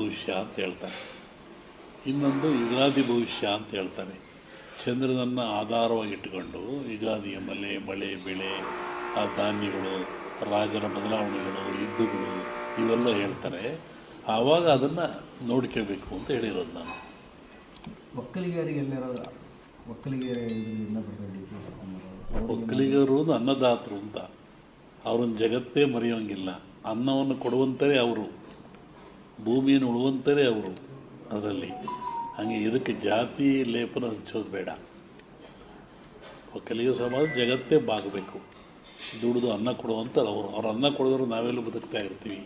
ಭವಿಷ್ಯ ಅಂತ ಹೇಳ್ತಾರೆ. ಇನ್ನೊಂದು ಯುಗಾದಿ ಭವಿಷ್ಯ ಅಂತ ಹೇಳ್ತಾರೆ. ಚಂದ್ರನನ್ನು ಆಧಾರವಾಗಿ ಇಟ್ಟುಕೊಂಡು ಯುಗಾದಿಯ ಮಲೆ ಮಳೆ ಬೆಳೆ ಆ ಧಾನ್ಯಗಳು ರಾಜರ ಬದಲಾವಣೆಗಳು ಯುದ್ಧಗಳು ಇವೆಲ್ಲ ಹೇಳ್ತಾರೆ. ಆವಾಗ ಅದನ್ನು ನೋಡ್ಕೋಬೇಕು ಅಂತ ಹೇಳಿರೋದು ನಾನು. ಒಕ್ಕಲಿಗರು ಅನ್ನದಾತರು ಅಂತ. ಅವ್ರನ್ನ ಜಗತ್ತೇ ಮರೆಯೋಂಗಿಲ್ಲ. ಅನ್ನವನ್ನು ಕೊಡುವಂಥವೇ ಅವರು. ಭೂಮಿಯನ್ನು ಉಳುವಂತಾರೆ ಅವರು ಅದರಲ್ಲಿ. ಹಾಗೆ ಇದಕ್ಕೆ ಜಾತಿ ಲೇಪನ ಹಂಚೋದು ಬೇಡ. ಒಕ್ಕಲಿಗ ಸಮಾಜ ಜಗತ್ತೇ ಬಾಗಬೇಕು. ದುಡಿದು ಅನ್ನ ಕೊಡುವಂತಾರೆ ಅವರು. ಅವ್ರು ಅನ್ನ ಕೊಡೋದ್ರು ನಾವೆಲ್ಲ ಬದುಕ್ತಾ ಇರ್ತೀವಿ.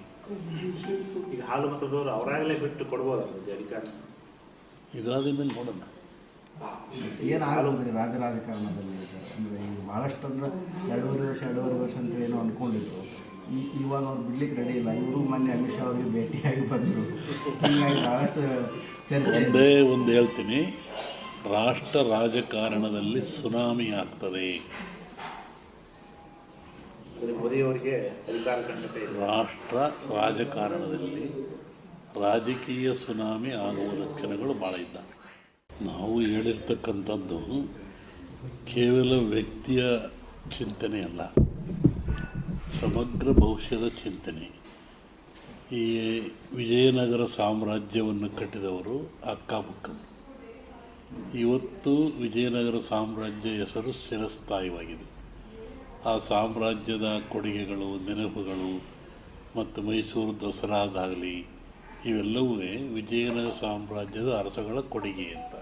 ಈಗ ಹಾಲು ಮತದವರು ಅವರಾಗಲೇ ಬಿಟ್ಟು ಕೊಡ್ಬೋದಲ್ಲ ಅಧಿಕಾರ? ಯುಗಾದಿ ಮೇಲೆ ನೋಡೋಣ. ರಾಜ ರಾಜಕಾರಣದಲ್ಲಿ ಅಂದರೆ ಈಗ ಭಾಳಷ್ಟು ಅಂದ್ರೆ ಎರಡೂವರೆ ವರ್ಷ ಎರಡೂವರೆ ವರ್ಷ ಅಂತ ಏನೋ ಅಂದ್ಕೊಂಡಿದ್ರು ಇವಾಗ ಅವ್ರು ಬಿಡ್ಲಿಕ್ಕೆ ರೆಡಿ ಇಲ್ಲ. ಇವರು ಮೊನ್ನೆ ಅಮಿತ್ ಶಾ ಅವರಿಗೆ ಭೇಟಿಯಾಗಿ ಬಂದರು. ಹೀಗಾಗಿ ಭಾಳಷ್ಟು ಚರ್ಚೆ. ಒಂದೇ ಒಂದು ಹೇಳ್ತೀನಿ. ರಾಷ್ಟ್ರ ರಾಜಕಾರಣದಲ್ಲಿ ಸುನಾಮಿ ಆಗ್ತದೆ. ರಾಷ್ಟ್ರ ರಾಜಕಾರಣದಲ್ಲಿ ರಾಜಕೀಯ ಸುನಾಮಿ ಆಗುವ ಲಕ್ಷಣಗಳು ಭಾಳ ಇದ್ದಾವೆ ನಾವು ಹೇಳಿರ್ತಕ್ಕಂಥದ್ದು ಕೇವಲ ವ್ಯಕ್ತಿಯ ಚಿಂತನೆ ಅಲ್ಲ. ಸಮಗ್ರ ಭವಿಷ್ಯದ ಚಿಂತನೆ. ಈ ವಿಜಯನಗರ ಸಾಮ್ರಾಜ್ಯವನ್ನು ಕಟ್ಟಿದವರು ಅಕ್ಕಪಕ್ಕವರು ಇವತ್ತು ವಿಜಯನಗರ ಸಾಮ್ರಾಜ್ಯ ಹೆಸರು ಸ್ಥಿರಸ್ಥಾಯಿವಾಗಿದೆ. ಆ ಸಾಮ್ರಾಜ್ಯದ ಕೊಡುಗೆಗಳು, ನೆನಪುಗಳು ಮತ್ತು ಮೈಸೂರು ದಸರಾದಾಗಲಿ ಇವೆಲ್ಲವೂ ವಿಜಯನಗರ ಸಾಮ್ರಾಜ್ಯದ ಅರಸಗಳ ಕೊಡುಗೆ ಅಂತ.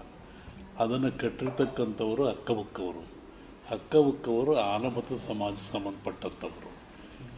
ಅದನ್ನು ಕಟ್ಟಿರ್ತಕ್ಕಂಥವರು ಅಕ್ಕಬುಕ್ಕವರು ಅಕ್ಕಬುಕ್ಕವರು ಆನಮತ ಸಮಾಜ ಸಂಬಂಧಪಟ್ಟಂಥವರು.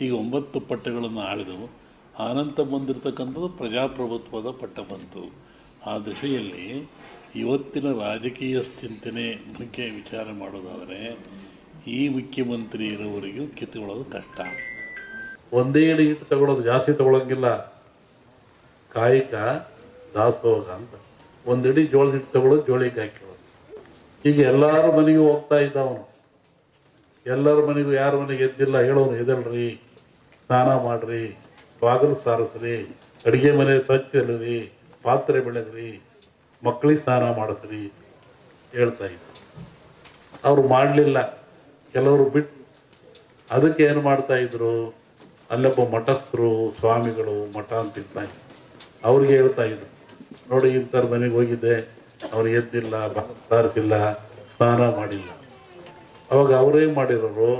ಈಗ ಒಂಬತ್ತು ಪಟ್ಟಗಳನ್ನು ಆಳಿದವು. ಆನಂತ ಬಂದಿರತಕ್ಕಂಥದ್ದು ಪ್ರಜಾಪ್ರಭುತ್ವದ ಪಟ್ಟ ಬಂತು. ಆ ದಿಶೆಯಲ್ಲಿ ಇವತ್ತಿನ ರಾಜಕೀಯ ಚಿಂತನೆ ಬಗ್ಗೆ ವಿಚಾರ ಮಾಡೋದಾದರೆ ಈ ಮುಖ್ಯಮಂತ್ರಿ ಇರೋವರೆಗೂ ಕಿತ್ತುಕೊಳ್ಳೋದು ಕಷ್ಟ. ಒಂದೇ ಇಟ್ಟು ತಗೊಳ್ಳೋದು ಜಾಸ್ತಿ ತಗೊಳಂಗಿಲ್ಲ. ಕಾಯಕ ದಾಸೋಗ ಅಂತ. ಒಂದಿಡಿ ಜೋಳದ ಹಿಟ್ಟು ತಗೊಳ್ಳೋದು ಜೋಳಿಗೆ ಹಾಕಿರೋದು. ಈಗ ಎಲ್ಲಾರ ಮನೆಗೂ ಹೋಗ್ತಾ ಇದ್ದವನು. ಎಲ್ಲರ ಮನೆಗೂ ಯಾರ ಮನೆಗೆ ಎದ್ದಿಲ್ಲ ಹೇಳೋನು ಎದಲ್ರಿ ಸ್ನಾನ ಮಾಡ್ರಿ, ಬಾಗಿಲು ಸಾರಿಸ್ರಿ, ಅಡುಗೆ ಮನೆ ಸ್ವಚ್ಛ ಇಲ್ಲರಿ ಪಾತ್ರೆ ಬೆಳೆದ್ರಿ ಮಕ್ಕಳಿಗೆ ಸ್ನಾನ ಮಾಡಿಸ್ರಿ ಹೇಳ್ತಾ ಇದ್ರು. ಅವರು ಮಾಡಲಿಲ್ಲ. ಕೆಲವರು ಬಿಟ್ಟು ಅದಕ್ಕೆ ಏನು ಮಾಡ್ತಾ ಇದ್ರು? ಅಲ್ಲೊಬ್ಬ ಮಠಸ್ಥರು, ಸ್ವಾಮಿಗಳು ಮಠ ಅಂತ ಇರ್ತಾ ಇದ್ರು ಅವ್ರಿಗೆ ಹೇಳ್ತಾ ಇದ್ರು. ನೋಡಿ, ಇಂಥವ್ರ ಮನೆಗೆ ಹೋಗಿದ್ದೆ. ಅವ್ರು ಎದ್ದಿಲ್ಲ ಸಾರಿಸಿಲ್ಲ, ಸ್ನಾನ ಮಾಡಿಲ್ಲ. ಅವಾಗ ಅವರೇನು ಮಾಡಿರೋರು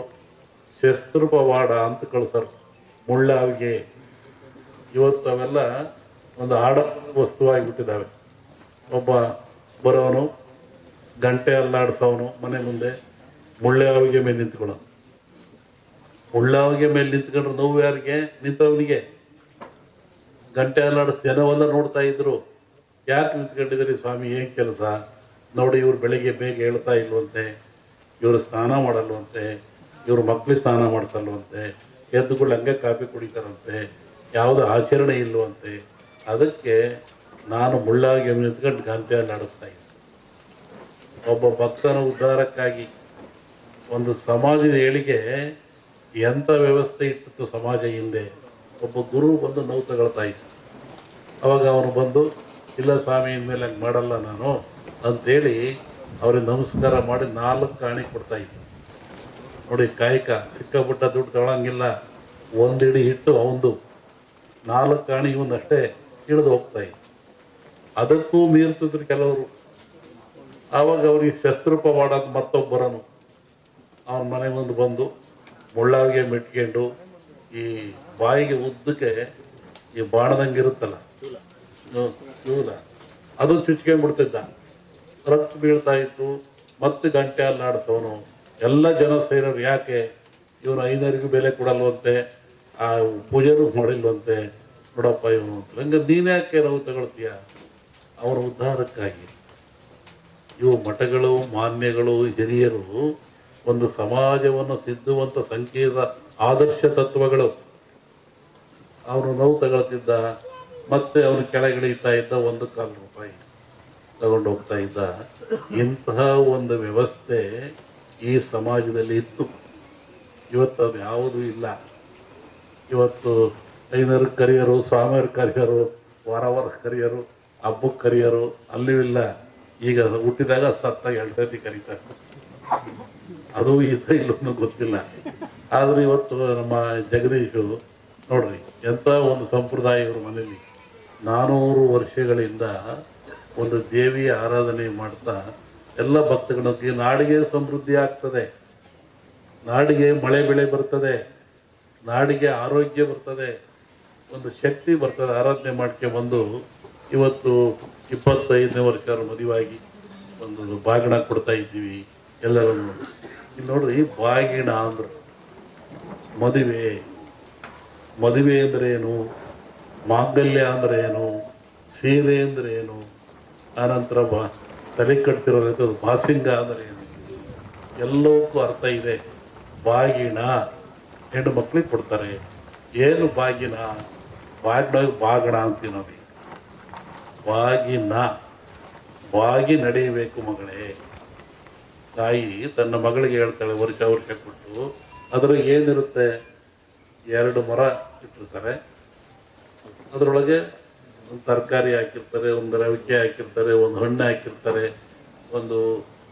ಶಸ್ತ್ರ ಪವಾಡ ಅಂತ ಕಳ್ಸರು. ಮುಳ್ಳಾವಿಗೆ ಇವತ್ತು ಅವೆಲ್ಲ ಒಂದು ಆಡ ವಸ್ತುವಾಗಿಬಿಟ್ಟಿದ್ದಾವೆ. ಒಬ್ಬ ಬರೋನು, ಗಂಟೆ ಅಲ್ಲಾಡಿಸೋನು, ಮನೆ ಮುಂದೆ ಮುಳ್ಳಾವಿಗೆ ಮೇಲೆ ನಿಂತ್ಕೊಳ್ಳೋನು. ಮುಳ್ಳಾವಿಗೆ ಮೇಲೆ ನಿಂತ್ಕೊಂಡ್ರೆ ನೋವು ಯಾರಿಗೆ? ನಿಂತವನಿಗೆ. ಗಂಟೆ ಅಲ್ಲಾಡಿಸ್ ಜನವೆಲ್ಲ ನೋಡ್ತಾ ಇದ್ರು. ಯಾಕೆ ನಿಂತ್ಕೊಂಡಿದ್ದೀರಿ ಸ್ವಾಮಿ? ಏನು ಕೆಲಸ? ನೋಡಿ, ಇವ್ರು ಬೆಳಿಗ್ಗೆ ಬೇಗ ಹೇಳ್ತಾ ಇಲ್ವಂತೆ. ಇವರು ಸ್ನಾನ ಮಾಡಲ್ವಂತೆ. ಇವ್ರ ಮಕ್ಕಳಿಗೆ ಸ್ನಾನ ಮಾಡಿಸಲ್ವಂತೆ. ಎದ್ದುಗಳು ಹಂಗೆ ಕಾಫಿ ಕುಡಿತಾರಂತೆ, ಯಾವುದೋ ಆಚರಣೆ ಇಲ್ಲವಂತೆ ಅದಕ್ಕೆ ನಾನು ಮುಳ್ಳಾಗಿ ನಿಂತ್ಕೊಂಡು ಗಂಟೆ ನಡೆಸ್ತಾ ಇದ್ದೆ. ಒಬ್ಬ ಭಕ್ತನ ಉದ್ಧಾರಕ್ಕಾಗಿ ಒಂದು ಸಮಾಜದ ಏಳಿಗೆ ಎಂಥ ವ್ಯವಸ್ಥೆ ಇಟ್ಟಿತ್ತು ಸಮಾಜ ಹಿಂದೆ? ಒಬ್ಬ ಗುರು ಬಂದು ನೋವು ತಗೊಳ್ತಾ ಇದ್ದ. ಅವಾಗ ಅವನು ಬಂದು, ಇಲ್ಲ ಸ್ವಾಮಿ, ಇನ್ಮೇಲೆ ಹಂಗೆ ಮಾಡಲ್ಲ ನಾನು ಅಂತೇಳಿ ಅವ್ರಿಗೆ ನಮಸ್ಕಾರ ಮಾಡಿ ನಾಲ್ಕು ಕಾಣಿ ಕೊಡ್ತಾ ಇದ್ದ. ನೋಡಿ, ಕಾಯಕ, ಸಿಕ್ಕಾಪಟ್ಟ ದುಡ್ಡು ತಗೊಳಂಗಿಲ್ಲ. ಒಂದಿಡಿ ಹಿಟ್ಟು ಅವಂದು. ನಾಲ್ಕು ಕಾಣಿ ಇವನ್ನಷ್ಟೇ ಇಳಿದು ಹೋಗ್ತಾ ಇತ್ತು ಅದಕ್ಕೂ ಮೀರ್ತಿದ್ರು ಕೆಲವರು. ಆವಾಗ ಅವ್ರಿಗೆ ಶಸ್ತ್ರೂಪ ಮಾಡೋದು ಮತ್ತೊಬ್ಬರನು. ಅವನ ಮನೆ ಮುಂದೆ ಬಂದು ಮುಳ್ಳಾವಿಗೆ ಮೆಟ್ಕೊಂಡು ಈ ಬಾಯಿಗೆ ಉದ್ದಕ್ಕೆ ಈ ಬಾಣದಂಗೆ ಇರುತ್ತಲ್ಲ. ಇವಲ್ಲ ಅದು ಚುಚ್ಕೊಂಡ್ಬಿಡ್ತಿದ್ದ. ರಕ್ತ ಬೀಳ್ತಾ ಇತ್ತು. ಮತ್ತೆ ಗಂಟೆ ಅಲ್ಲಾಡಿಸೋನು ಎಲ್ಲ ಜನ ಸೇರೋರು ಯಾಕೆ? ಇವನು ಐನರಿಗೂ ಬೆಲೆ ಕೊಡಲ್ವಂತೆ, ಆ ಪೂಜೆನೂ ಮಾಡಿಲ್ವಂತೆ. ನೋಡಪ್ಪ ಇವನು ಅಂತ. ಹಂಗೆ ನೀನು ಯಾಕೆ ನಾವು ತಗೊಳ್ತೀಯ? ಅವರ ಉದ್ಧಾರಕ್ಕಾಗಿ. ಇವು ಮಠಗಳು, ಮಾನ್ಯಗಳು, ಹಿರಿಯರು ಒಂದು ಸಮಾಜವನ್ನು ಸಿದ್ಧುವಂಥ ಸಂಕೀರ್ಣ ಆದರ್ಶ ತತ್ವಗಳು. ಅವನು ನೋವು ತಗೊಳ್ತಿದ್ದ, ಮತ್ತೆ ಅವನು ಕೆಳಗಿಳಿತಾ ಇದ್ದ ಒಂದು ಕಾಲು ರೂಪಾಯಿ ತಗೊಂಡು ಹೋಗ್ತಾ ಇದ್ದ. ಇಂತಹ ಒಂದು ವ್ಯವಸ್ಥೆ ಈ ಸಮಾಜದಲ್ಲಿ ಇತ್ತು. ಇವತ್ತು ಅದು ಯಾವುದೂ ಇಲ್ಲ. ಇವತ್ತು ಐನರ್ ಕರಿಯರು, ಸ್ವಾಮಿಯರ್ ಕರಿಯರು ವಾರ ವಾರ ಕರಿಯರು, ಹಬ್ಬಕ್ಕೆ ಕರಿಯರು ಅಲ್ಲೂ ಇಲ್ಲ. ಈಗ ಹುಟ್ಟಿದಾಗ ಸತ್ತ ಎರಡು ಸರ್ತಿ ಕರೀತಾರೆ. ಅದು ಇದು ಇಲ್ಲೂ ಗೊತ್ತಿಲ್ಲ. ಆದರೆ ಇವತ್ತು ನಮ್ಮ ಜಗದೀಶು ನೋಡ್ರಿ, ಎಂಥ ಒಂದು ಸಂಪ್ರದಾಯ ಇವ್ರ ಮನೇಲಿ. ನಾನೂರು ವರ್ಷಗಳಿಂದ ಒಂದು ದೇವಿಯ ಆರಾಧನೆ ಮಾಡ್ತಾ ಎಲ್ಲ ಭಕ್ತಗಳಿಗೆ ನಾಡಿಗೆ ಸಮೃದ್ಧಿ ಆಗ್ತದೆ. ನಾಡಿಗೆ ಮಳೆ ಬೆಳೆ ಬರ್ತದೆ. ನಾಡಿಗೆ ಆರೋಗ್ಯ ಬರ್ತದೆ. ಒಂದು ಶಕ್ತಿ ಬರ್ತದೆ. ಆರಾಧನೆ ಮಾಡ್ಕೆ ಬಂದು ಇವತ್ತು ಇಪ್ಪತ್ತೈದನೇ ವರ್ಷ ಮದುವಾಗಿ ಒಂದು ಬಾಗಿಣ ಕೊಡ್ತಾ ಇದ್ದೀವಿ ಎಲ್ಲರನ್ನು. ಇಲ್ಲಿ ನೋಡ್ರಿ ಬಾಗಿಣ ಅಂದ್ರೆ ಮದುವೆ. ಮದುವೆ ಏನು ಮಾಂಗಲ್ಯ ಅಂದರೆ ಏನು ಸೀರೆ ಏನು ಆನಂತರ ಬಾ. ತಲೆ ಕಟ್ತಿರೋದು ಬಾಸಿಂಗ ಅಂದರೆ ಏನು? ಎಲ್ಲವಕ್ಕೂ ಅರ್ಥ ಇದೆ. ಬಾಗಿನ ಹೆಣ್ಣು ಮಕ್ಕಳಿಗೆ ಕೊಡ್ತಾರೆ. ಏನು ಬಾಗಿನ ಬಾಗಿನ ಬಾಗಣ ಅಂತೀವಿ ನಾವು. ಬಾಗಿನ ಬಾಗಿ ನಡೆಯಬೇಕು ಮಗಳೇ. ತಾಯಿ ತನ್ನ ಮಗಳಿಗೆ ಹೇಳ್ತಾಳೆ, ವರ್ಷ ವರ್ಷ ಕೊಟ್ಟು. ಅದ್ರಾಗ ಏನಿರುತ್ತೆ? ಎರಡು ಮರ ಇಟ್ಟಿರ್ತಾರೆ. ಅದರೊಳಗೆ ಒಂದು ತರಕಾರಿ ಹಾಕಿರ್ತಾರೆ, ಒಂದು ರವಿಕೆ ಹಾಕಿರ್ತಾರೆ, ಒಂದು ಹಣ್ಣು ಹಾಕಿರ್ತಾರೆ, ಒಂದು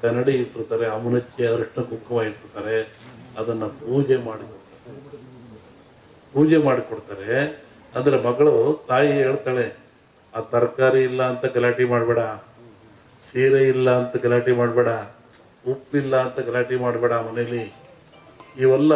ಕನ್ನಡಿ ಇಟ್ಟಿರ್ತಾರೆ ಅಮುನಚ್ಚಿ ಅರಿಶಿನ ಕುಂಕುಮ ಇಟ್ಟಿರ್ತಾರೆ, ಅದನ್ನು ಪೂಜೆ ಮಾಡಿ ಪೂಜೆ ಮಾಡಿಕೊಡ್ತಾರೆ. ಅಂದರೆ ಮಗಳು ತಾಯಿ ಹೇಳ್ತಾಳೆ, ಆ ತರಕಾರಿ ಇಲ್ಲ ಅಂತ ಗಲಾಟೆ ಮಾಡಬೇಡ, ಸೀರೆ ಇಲ್ಲ ಅಂತ ಗಲಾಟೆ ಮಾಡಬೇಡ, ಉಪ್ಪಿಲ್ಲ ಅಂತ ಗಲಾಟೆ ಮಾಡಬೇಡ ಮನೇಲಿ. ಇವೆಲ್ಲ